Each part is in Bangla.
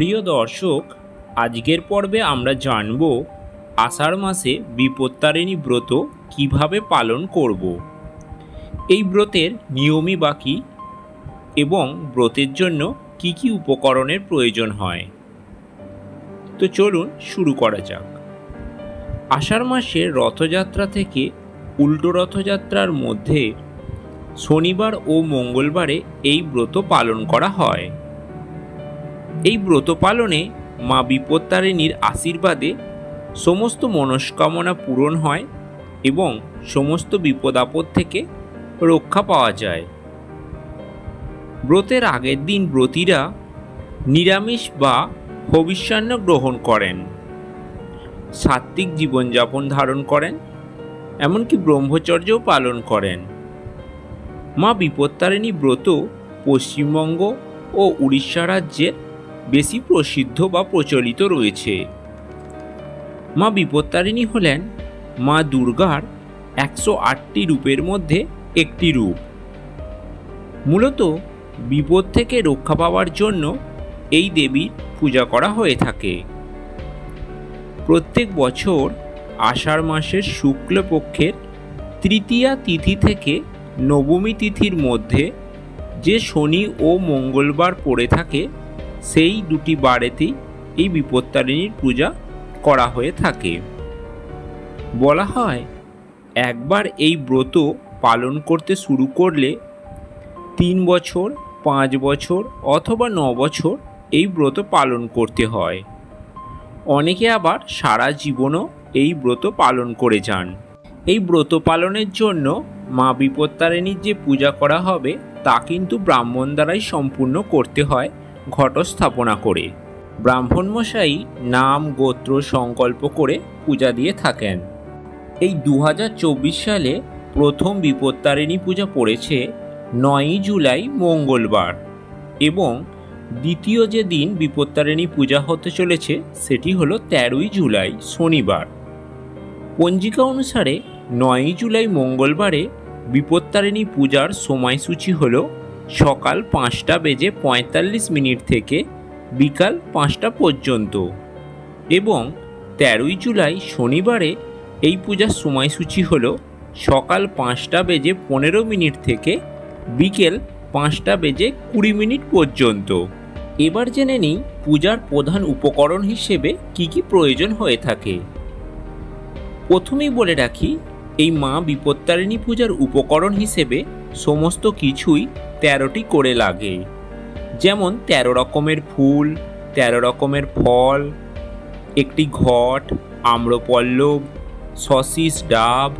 প্রিয় দর্শক, আজকের পর্বে আমরা জানব আষাঢ় মাসে বিপত্তারিণী ব্রত কীভাবে পালন করব। এই ব্রতের নিয়মই বাকি এবং ব্রতের জন্য কি কি উপকরণের প্রয়োজন হয়? তো চলুন শুরু করা যাক। আষাঢ় মাসের রথযাত্রা থেকে উল্টো রথযাত্রার মধ্যে শনিবার ও মঙ্গলবারে এই ব্রত পালন করা হয়। এই ব্রত পালনে মা বিপত্তারিণীর আশীর্বাদে সমস্ত মনস্কামনা পূরণ হয় এবং সমস্ত বিপদ আপদ থেকে রক্ষা পাওয়া যায়। ব্রতের আগের দিন ব্রতীরা নিরামিষ বা ভবিষ্যান্ন গ্রহণ করেন। সাত্ত্বিক জীবনযাপন ধারণ করেন, এমনকি ব্রহ্মচর্যও পালন করেন। মা বিপত্তারিণী ব্রত পশ্চিমবঙ্গ ও উড়িষ্যা রাজ্যের বেশি প্রসিদ্ধ বা প্রচলিত রয়েছে। মা বিপত্তারিণী হলেন মা দুর্গার একশো আটটি রূপের মধ্যে একটি রূপ। মূলত বিপদ থেকে রক্ষা পাওয়ার জন্য এই দেবীর পূজা করা হয়ে থাকে। প্রত্যেক বছর আষাঢ় মাসের শুক্লপক্ষের তৃতীয়া তিথি থেকে নবমী তিথির মধ্যে যে শনি ও মঙ্গলবার পড়ে থাকে সেই দুটি বারেতেই এই বিপত্তারিণীর পূজা করা হয়ে থাকে। বলা হয়, একবার এই ব্রত পালন করতে শুরু করলে তিন বছর, পাঁচ বছর অথবা ন বছর এই ব্রত পালন করতে হয়। অনেকে আবার সারা জীবনও এই ব্রত পালন করে যান। এই ব্রত পালনের জন্য মা বিপত্তারিণীর যে পূজা করা হবে তা কিন্তু ব্রাহ্মণ দ্বারাই সম্পূর্ণ করতে হয়। ঘটস্থাপনা করে। ব্রাহ্মণ মশাই নাম, গোত্র, সংকল্প করে পূজা দিয়ে থাকেন। এই দু হাজার চব্বিশ সালে প্রথম বিপত্তারিণী পূজা পড়েছে নয়ই জুলাই মঙ্গলবার এবং দ্বিতীয় যে দিন বিপত্তারিণী পূজা হতে চলেছে সেটি হলো তেরোই জুলাই, শনিবার। পঞ্জিকা অনুসারে নয়ই জুলাই মঙ্গলবারে বিপত্তারিণী পূজার সময়সূচি হল সকাল পাঁচটা বেজে পঁয়তাল্লিশ মিনিট থেকে বিকাল পাঁচটা পর্যন্ত। এবং তেরোই জুলাই শনিবারে এই পূজার সময়সূচি হল সকাল পাঁচটা বেজে পনেরো মিনিট থেকে বিকেল পাঁচটা বেজে কুড়ি মিনিট পর্যন্ত। এবার জেনে নিই পূজার প্রধান উপকরণ হিসেবে কি কি প্রয়োজন হয়ে থাকে। প্রথমেই বলে রাখি, এই মা বিপত্তারিণী পূজার উপকরণ হিসেবে সমস্ত কিছুই তেরোটি করে লাগে। যেমন তেরো রকমের ফুল, তেরো রকমের ফল, একটি ঘট, আম্রপল্লব সশিস ডাব,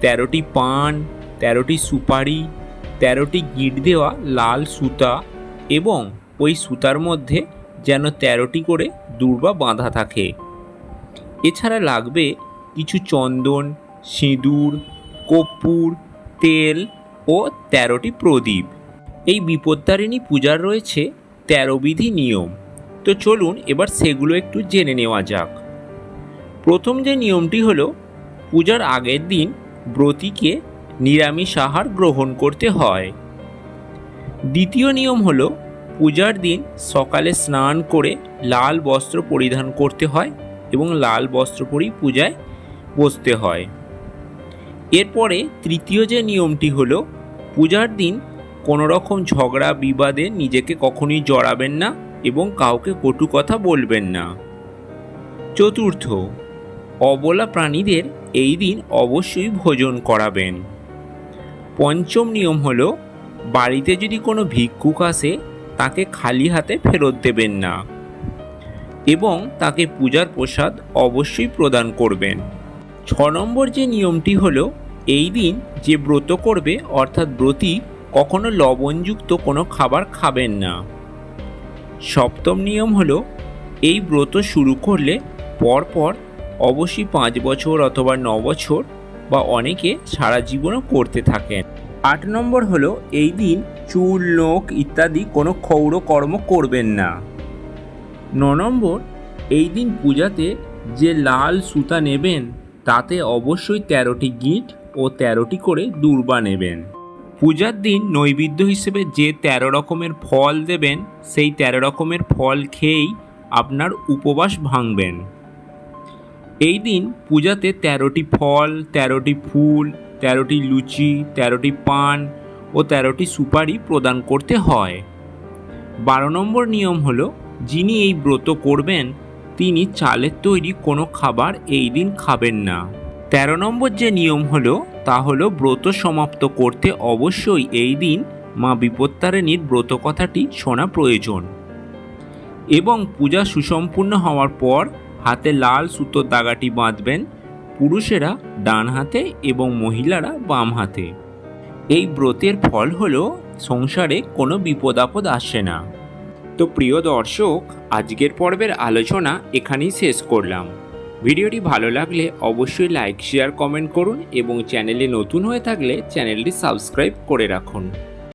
তেরোটি পান, তেরোটি সুপারি, তেরোটি গিট দেওয়া লাল সুতা এবং ওই সুতার মধ্যে যেন তেরোটি করে দূর্বা বাঁধা থাকে। এছাড়া লাগবে কিছু চন্দন, সিঁদুর, কর্পূর, তেল ও তেরোটি প্রদীপ। এই বিপত্তারিণী পূজার রয়েছে তেরো বিধি নিয়ম। তো চলুন এবার সেগুলো একটু জেনে নেওয়া যাক। প্রথম যে নিয়মটি হলো, পূজার আগের দিন ব্রতীকে নিরামিষ আহার গ্রহণ করতে হয়। দ্বিতীয় নিয়ম হলো, পূজার দিন সকালে স্নান করে লাল বস্ত্র পরিধান করতে হয় এবং লাল বস্ত্র পরেই পূজায় বসতে হয়। এরপরে তৃতীয় যে নিয়মটি হলো, পূজার দিন কোনো রকম ঝগড়া বিবাদে নিজেকে কখনোই জড়াবেন না এবং কাউকে কটু কথা বলবেন না। চতুর্থ, অবলা প্রাণীদের এই দিন অবশ্যই ভোজন করাবেন। পঞ্চম নিয়ম হলো, বাড়িতে যদি কোনো ভিক্ষুক আসে, তাকে খালি হাতে ফেরত দেবেন না এবং তাকে পূজার প্রসাদ অবশ্যই প্রদান করবেন। ছ নম্বর যে নিয়মটি হলো, এই দিন যে ব্রত করবে, অর্থাৎ ব্রতী কখনো লবণযুক্ত কোনো খাবার খাবেন না। সপ্তম নিয়ম হলো, এই ব্রত শুরু করলে পরপর অবশ্যই পাঁচ বছর অথবা ন বছর বা অনেকে সারা জীবনও করতে থাকেন। আট নম্বর হলো, এই দিন চুল, নখ ইত্যাদি কোনো ক্ষৌর কর্ম করবেন না। ন নম্বর, এই দিন পূজাতে যে লাল সুতা নেবেন, তাতে অবশ্যই তেরোটি গিট ও তেরোটি করে দূর্বা নেবেন। পূজার দিন নৈবেদ্য হিসেবে যে তেরো রকমের ফল দেবেন, সেই তেরো রকমের ফল খেয়েই আপনার উপবাস ভাঙবেন। এই দিন পূজাতে তেরোটি ফল, তেরোটি ফুল, তেরোটি লুচি, তেরোটি পান ও তেরোটি সুপারি প্রদান করতে হয়। বারো নম্বর নিয়ম হলো, যিনি এই ব্রত করবেন, তিনি চালের তৈরি কোনো খাবার এই দিন খাবেন না। তেরো নম্বর যে নিয়ম হলো তা হলো ব্রত সমাপ্ত করতে অবশ্যই এই দিন মা বিপত্তারিণীর ব্রত কথাটি শোনা প্রয়োজন। এবং পূজা সুসম্পূর্ণ হওয়ার পর হাতে লাল সুতোর দাগাটি বাঁধবেন পুরুষেরা ডান হাতে এবং মহিলারা বাম হাতে। এই ব্রতের ফল হলো সংসারে কোনো বিপদ আপদ আসে না। তো প্রিয় দর্শক, আজকের পর্বের আলোচনা এখানেই শেষ করলাম। ভিডিওটি ভালো লাগলে অবশ্যই লাইক, শেয়ার, কমেন্ট করুন এবং চ্যানেলে নতুন হয়ে থাকলে চ্যানেলটি সাবস্ক্রাইব করে রাখুন।